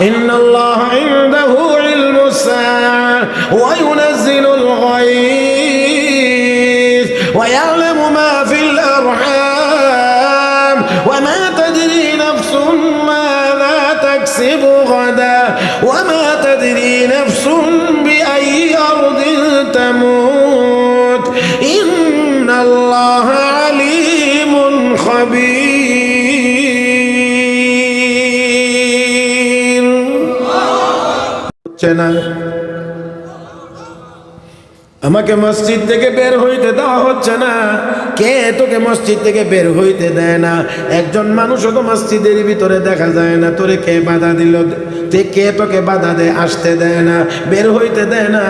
إن الله عنده علم الساعة وينزل الغيث ويعلم ما في الأرحام وما تدري نفس ماذا تكسب غدا وما تدري نفس بأي أرض تموت إن الله হচ্ছে না। আমাকে মসজিদ থেকে বের হইতে দেওয়া হচ্ছে না। কে তোকে মসজিদ থেকে বের হইতে দেয় না? একজন মানুষও তো মসজিদের ভিতরে দেখা যায় না। তোরে কে বাধা দিল? তে কে তোকে বাধা দেয় আসতে দেয় না, বের হইতে দেয় না।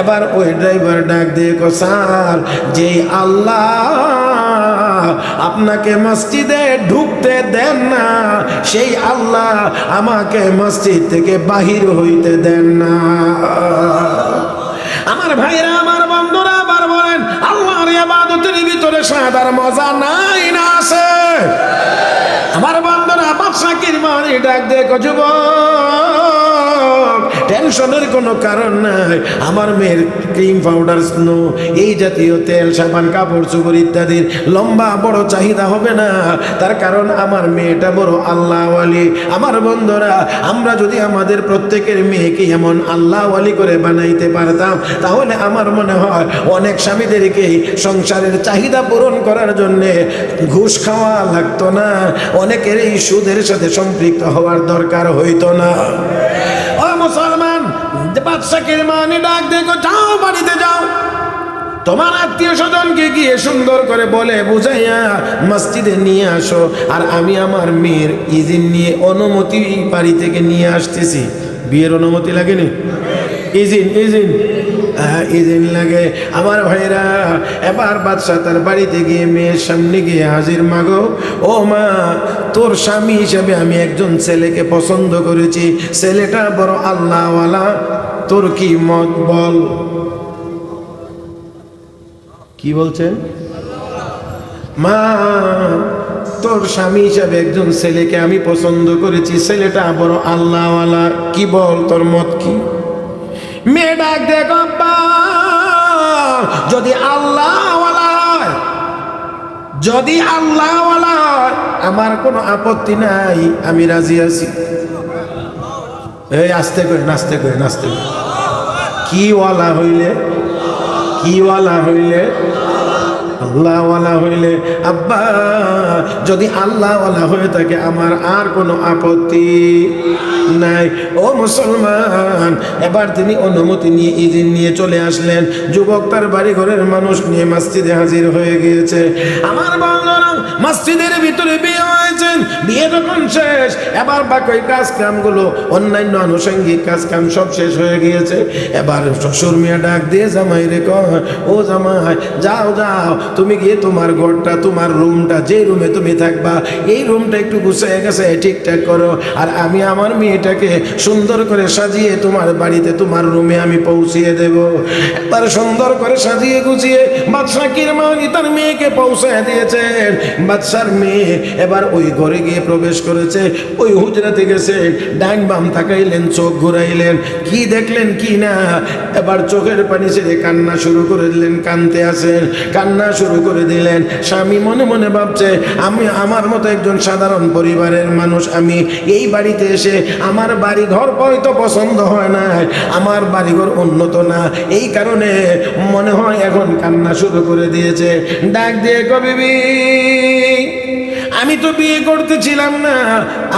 এবার ওই ড্রাইভার ডাক দিয়ে কো স্যার যে আল্লাহ আপনাকে মসজিদে ঢুকতে দেন না, সেই আল্লাহ আমাকে মসজিদ থেকে বাহির হইতে দেন না। আমার ভাইরা, আমার বন্ধুরা, আবার বলেন, আল্লাহর ইবাদতের ভিতরে সাদার মজা নাই না আছে। আমার বন্ধুরা বাদশা কিরমানি ডাক দেখো যুবক টেনশনের কোনো কারণ নাই। আমার মেয়ের ক্রিম পাউডার স্নো এই জাতীয় তেল, সাবান, কাপড় চোপড় ইত্যাদির লম্বা বড় চাহিদা হবে না। তার কারণ আমার মেয়েটা বড় আল্লাহওয়ালি। আমার বন্ধুরা, আমরা যদি আমাদের প্রত্যেকের মেয়েকে এমন আল্লাহওয়ালি করে বানাইতে পারতাম, তাহলে আমার মনে হয় অনেক স্বামীদেরকেই সংসারের চাহিদা পূরণ করার জন্যে ঘুষ খাওয়া লাগতো না। অনেকের এই সুদের সাথে সম্পৃক্ত হওয়ার দরকার হইতো না। মুসলমান বাদশাকে মানে ডাক দেখো যাও বাড়িতে যাও। তোমার আত্মীয় স্বজনকে গিয়ে সুন্দর করে বলে, বুঝাইয়া মসজিদে নিয়ে আসো। আর আমি আমার মেয়ের ইজিন নিয়ে অনুমতি বাড়ি থেকে নিয়ে আসতেছি। বিয়ের অনুমতি লাগেনি? ইজিন ইজিন। ইজিন লাগে আমার ভাইরা এবার বাদশাহ তার বাড়িতে গিয়ে মেয়ের সামনে গিয়ে হাজির, মাগো, ও মা, তোর স্বামী হিসেবে আমি একজন ছেলেকে পছন্দ করেছি। ছেলেটা বড় আল্লাহওয়ালা, তোর কি মত বল? কি বলছেন? মা, তোর স্বামী হিসাবে একজন ছেলেকে আমি পছন্দ করেছি। ছেলেটা বড় আল্লাহওয়ালা, কি বল তোর মত কি? মেয়ে ডাক যদি আল্লাহ যদি আল্লাহ আমার কোনো আপত্তি নাই, আমি রাজি আছি। এই, আস্তে করে নাচতে করে নাচতে করে। কি ওয়ালা হইলে? কি ওয়ালা হইলে? আল্লাহওয়ালা হইলে, আব্বা, যদি আল্লাহওয়ালা হয়ে থাকে, আমার আর কোনো আপত্তি নাই। ও মুসলমান, এবার তিনি অনুমতি নিয়ে ইদিন নিয়ে চলে আসলেন। যুবক তার বাড়ি ঘরের মানুষ নিয়ে মসজিদে হাজির হয়ে গিয়েছে। আমার বন্ধুরা মসজিদের ভিতরে বিয়ে হয়েছেন। বিয়ে যখন শেষ, এবার বাকি কাজ কামগুলো অন্যান্য আনুষঙ্গিক কাজ কাম সব শেষ হয়ে গিয়েছে। এবার শ্বশুর মিয়া ডাক দিয়ে, জামাই রে কয়, ও জামাই, যাও যাও তুমি গিয়ে তোমার ঘরটা, তোমার রুমটা যে রুমে তুমি থাকবা, এই রুমটা একটু গুছিয়ে গেছে, ঠিকঠাক করো। আর আমি আমার মেয়েটাকে সুন্দর করে সাজিয়ে তোমার বাড়িতে, তোমার রুমে আমি পৌঁছিয়ে দেব। এবার সুন্দর করে সাজিয়ে গুছিয়ে বাদশাহ কিরমানি তার মেয়েকে পৌঁছায় দিয়েছেন। বাদশার মেয়ে এবার ওই ঘরে গিয়ে প্রবেশ করেছে। ওই হুজরাতে গেছে, ডান বাম তাকাইলেন, চোখ ঘুরাইলেন। কি দেখলেন, কি না? এবার চোখের পানি ছেড়ে কান্না শুরু করে দিলেন, কানতে আসেন। কান্না শুরু করে দিলেন। স্বামী মনে মনে ভাবছে, আমি, আমার মতো একজন সাধারণ পরিবারের মানুষ, আমি এই বাড়িতে এসে আমার বাড়ি ঘর হয়তো পছন্দ হয় না, আমার বাড়িঘর উন্নত না। এই কারণে মনে হয় এখন কান্না শুরু করে দিয়েছে। ডাক দিয়ে কবিবি আমি তো বিয়ে করতেছিলাম না।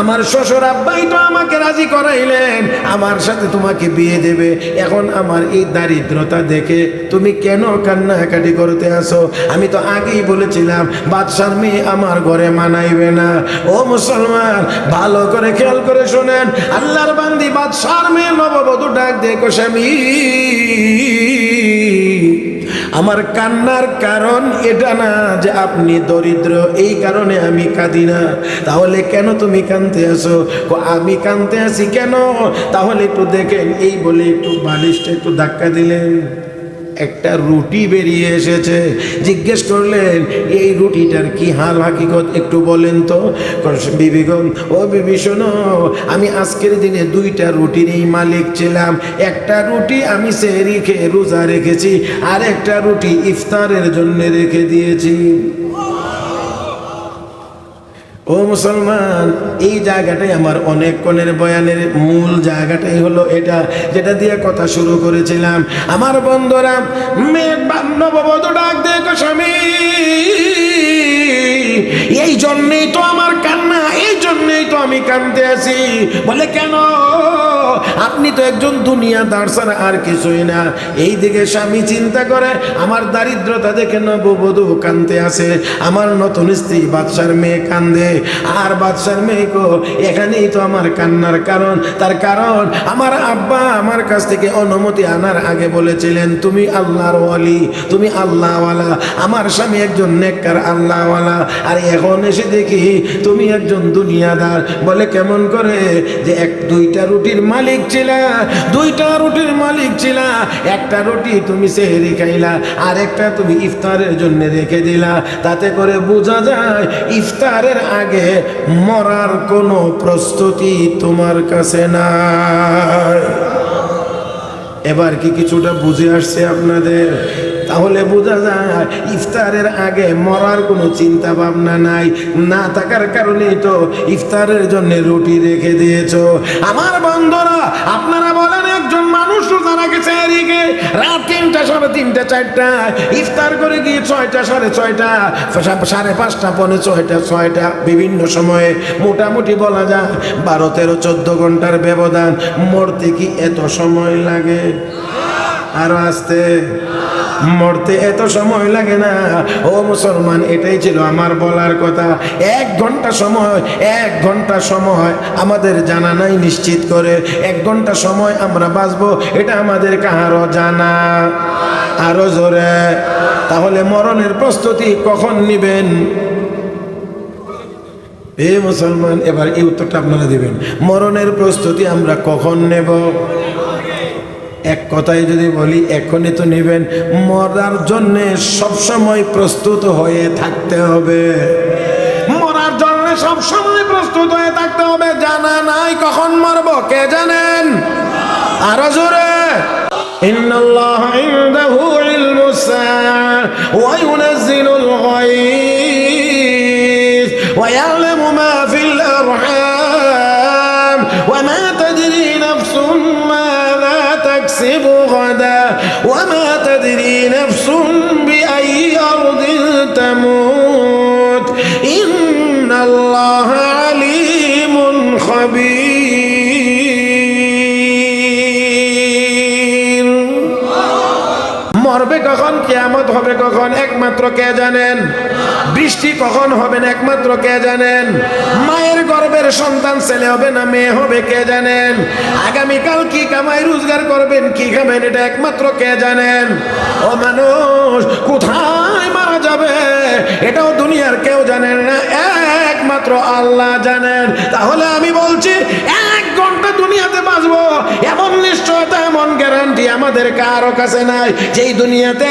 আমার শ্বশুর আব্বাই তো আমাকে রাজি করাইলেন। আমার সাথে তোমাকে বিয়ে দেবে। এখন আমার এই দারিদ্রতা দেখে তুমি কেন কান্নাকাটি করতে আসো আমি তো আগেই বলেছিলাম, বাদশার মেয়ে আমার ঘরে মানাইবে না। ও মুসলমান, ভালো করে খেয়াল করে শোনেন। আল্লাহর বান্দি বাদশার মেয়ে নববধূ ডাক দেখো স্বামী। আমার কান্নার কারণ এটা না যে আপনি দরিদ্র, এই কারণে আমি কাঁদি না। তাহলে কেন তুমি কানতে আসো আমি কানতে আসি কেন? তাহলে একটু দেখেন, এই বলে একটু বালিশটা একটু ধাক্কা দিলেন। একটা রুটি বেরিয়ে এসেছে। জিজ্ঞেস করলেন, এই রুটিটার কি হাল হাকিকত একটু বলেন তো? বিবিগম ও বিবি শোনো, আমি আজকের দিনে দুইটা রুটিরই মালিক ছিলাম। একটা রুটি আমি সেহরি খেয়ে রোজা রেখেছি, আর একটা রুটি ইফতারের জন্য রেখে দিয়েছি। ও মুসলমান, এই জায়গাটাই আমার অনেক কনের বয়ানের মূল জায়গাটাই হলো এটা, যেটা দিয়ে কথা শুরু করেছিলাম। আমার বন্ধুরা মেয়ে নববধূ ডাক দেখো স্বামী। এই জন্যেই তো আমার কান্না, এই জন্যেই তো আমি কান্দতে আছি। বলে কেন? আপনি তো একজন দুনিয়া ছাড়া আর কিছুই না। এই দিকে স্বামী চিন্তা করে, আমার দারিদ্রতা দেখে নববধূ কান্দতে আছে আমার নতুন স্ত্রী বাদশার মেয়ে কান্দে আর বাদশার মেয়েকো এখানেই তো আমার কান্নার কারণ। তার কারণ, আমার আব্বা আমার কাছ থেকে অনুমতি আনার আগে বলেছিলেন, তুমি আল্লাহর ওয়ালি, তুমি আল্লাহওয়ালা। আমার স্বামী একজন নেককার আল্লাহওয়ালা। আর এখন এসে দেখি, তুমি একজন দুনিয়াদার। বলে কেমন করে যে এক দুইটা রুটির মালিক ছিলা, দুইটা রুটির মালিক ছিলা, একটা রুটি তুমি সেহেরি খাইলা, আর একটা তুমি ইফতারের জন্য রেখে দিলা। তাতে করে বোঝা যায়, ইফতারের আগে মরার কোনো প্রস্তুতি তোমার কাছে না এবার কি কিছুটা বুঝে আসছে আপনাদের? তাহলে বোঝা যায় ইফতারের আগে মরার কোনো চিন্তা ভাবনা নাই। না থাকার কারণেই তো ইফতারের জন্য রুটি রেখে দিয়েছ। আমার বন্ধুরা, আপনারা বলেন একজন মানুষ রোজা রাখেছে এদিকে রাত তিনটা সাড়ে তিনটা চারটা, ইফতার করে গিয়ে ছয়টা সাড়ে ছয়টা সাড়ে পাঁচটা, পৌনে ছয়টা ছয়টা, বিভিন্ন সময়ে। মোটামুটি বলা যায় বারো, তেরো, চোদ্দ ঘণ্টার ব্যবধান। মরতে কি এত সময় লাগে? আরও আসতে। মরতে এত সময় লাগে না। ও মুসলমান, এটাই ছিল আমার বলার কথা। এক ঘণ্টা সময়, এক ঘণ্টা সময় আমাদের জানা নাই নিশ্চিত করে। এক ঘণ্টা সময় আমরা বাঁচবো, এটা আমাদের কাহারও জানা। আরও জোরে। তাহলে মরণের প্রস্তুতি কখন নিবেন? এ মুসলমান, এবার এই উত্তরটা আপনারা দেবেন। মরণের প্রস্তুতি আমরা কখন নেব? এক কথায় যদি বলি, এখনই তো নেবেন। মরার জন্যে সবসময় প্রস্তুত হয়ে থাকতে হবে। মরার জন্যে সবসময় প্রস্তুত হয়ে থাকতে হবে। জানা নাই কখন মরব, কে জানেন? আরও জোরে। ইন্নাল্লাহ ইনদাহু ইলমুসা ওয়া ইউনাজ্জিলুল গায়ব। খবির মরবে কখন? কেয়ামত হবে কখন? একমাত্র কে জানেন? বৃষ্টি কখন হবেন একমাত্র কে জানেন? মায়ের গর্বের সন্তান ছেলে হবে না? মেয়ে হবে কে জানেন? আগামীকাল কি কামায় রোজগার করবেন? কি খাবেন? এটা একমাত্র কে জানেন? ও মানুষ, কোথায় মারা যাবে। এটাও দুনিয়ার কেউ জানেন না, একমাত্র আল্লাহ জানেন। তাহলে আমি বলছি, এক ঘণ্টা দুনিয়াতে বাঁচবো, এমন নিশ্চয়তা, এমন গ্যারান্টি আমাদের কারও কাছে নাই। যেই দুনিয়াতে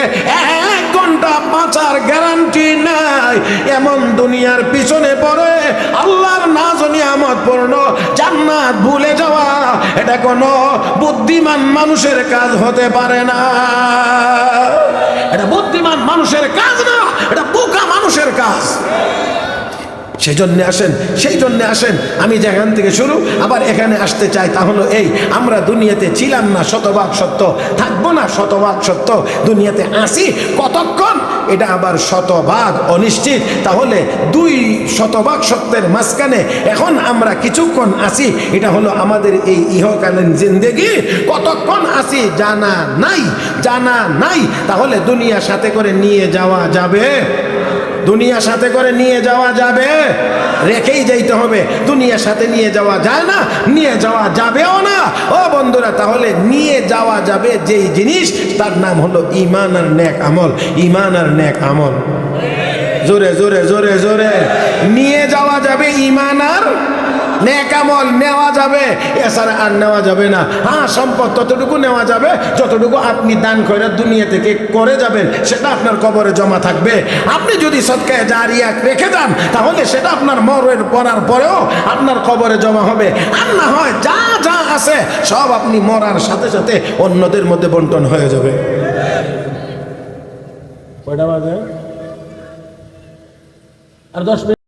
এক ঘণ্টা বাঁচার গ্যারান্টি নাই, এমন দুনিয়ার পিছনে পড়ে আল্লাহর নাজ নিয়ামত পূর্ণ, জান্নাত ভুলে যাওয়া, এটা কোনো বুদ্ধিমান মানুষের কাজ হতে পারে না। এটা বুদ্ধিমান মানুষের কাজ না, এটা বোকা মানুষের কাজ। সেই জন্যে আসেন সেই জন্যে আসেন। আমি যেখান থেকে শুরু, আবার এখানে আসতে চাই, তা হলো এই, আমরা দুনিয়াতে ছিলাম না শতভাগ সত্য, থাকব না শতভাগ সত্য, দুনিয়াতে আসি কতক্ষণ? এটা আবার শতভাগ অনিশ্চিত। তাহলে দুই শতভাগ সত্যের মাঝখানে এখন আমরা কিছুক্ষণ আসি এটা হলো আমাদের এই ইহকালীন জিন্দেগি। কতক্ষণ আসি জানা নাই জানা নাই, তাহলে দুনিয়া সাথে করে নিয়ে যাওয়া যাবে। দুনিয়া সাথে করে নিয়ে যাওয়া যাবে? রেখেই যাইতে হবে। দুনিয়ার সাথে নিয়ে যাওয়া যায় না, নিয়ে যাওয়া যাবেও না। ও বন্ধুরা, তাহলে নিয়ে যাওয়া যাবে যেই জিনিস, তার নাম হলো ইমান আর ন্যাক আমল। ইমান আর ন্যাক আমল। জোরে জোরে জোরে জোরে। নিয়ে যাওয়া যাবে ইমান আর নেকামল নেওয়া যাবে, এছাড়া আর নেওয়া যাবে না। হ্যাঁ সম্পদ ততটুকু নেওয়া যাবে, যতটুকু আপনি দান করে দুনিয়া থেকে করে যাবেন, সেটা আপনার কবরে জমা থাকবে। আপনি যদি সৎকায় জারিয়া রেখে যান, তাহলে সেটা আপনার মরের পড়ার পরেও আপনার কবরে জমা হবে। আর না হয় যা যা আছে, সব আপনি মরার সাথে সাথে অন্যদের মধ্যে বন্টন হয়ে যাবে। আর দশ মিনিট